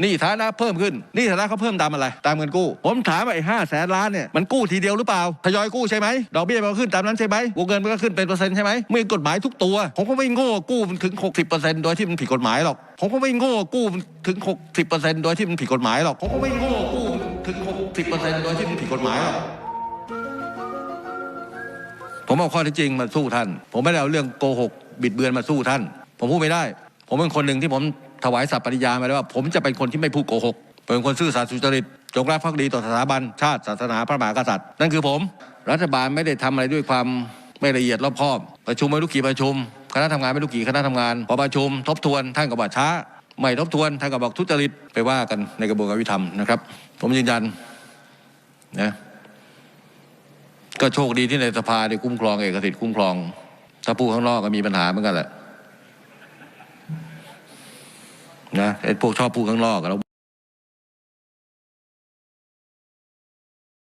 หนี่ฐานะเพิ่มขึ้นหนี่ฐานะเขาเพิ่มตามอะไร ตามเงินกู้ ผมถามว่าไอ้ห้าแสนล้านเนี่ยมันกู้ทีเดียวหรือเปล่าทยอยกู้ใช่ไหมดอกเบี้ยมันขึ้นตามนั้นใช่ไหมวงเงินมันก็ขึ้นเป็นเปอร์เซ็นต์ใช่ไหมมีกฎหมายทุกตัว ผมก็ไม่โง่กู้มันถึง 60%โดยที่มันผิดกฎหมายหรอกผมก็ไม่โง่กู้มันถึง 60%โดยที่มันผิดกฎหมายหรอกผมก็ไม่โง่กู้ถึง 60%โดยที่มันผิดกฎหมายหรอกผมเอาข้อเท็จจริงมาสู้ท่าน ผมไม่ได้เอาเรื่องโกหกบิดเบือนมาสู้ท่าน ผมพูดไม่ได้ ผมเป็นคนหนึ่งที่ผมถวายสัตย์ปฏิญาณมาแล้วว่า ผมจะเป็นคนที่ไม่พูดโกหก เป็นคนซื่อสัตย์สุจริต จงรักภักดีต่อสถาบันชาติศาสนาพระมหากษัตริย์ นั่นคือผม รัฐบาลไม่ได้ทำอะไรด้วยความไม่ละเอียดรอบคอบ ประชุมไม่รู้กี่ประชุม คณะทำงานไม่รู้กี่คณะทำงาน พอประชุมทบทวนท่านก็บอกช้า ไม่ทบทวนท่านก็บอกทุจริตไปว่ากันในกระบวนการยุติธรรมนะครับ ผมยืนยันนะก็โชคดีที่ในสภาได้คุ้มครองเอกสิทธิ์คุ้มครอง ถ้าพูดข้างนอกก็มีปัญหาเหมือนกันแหละ นะไอ้พวกชอบพูดข้างนอกแล้ว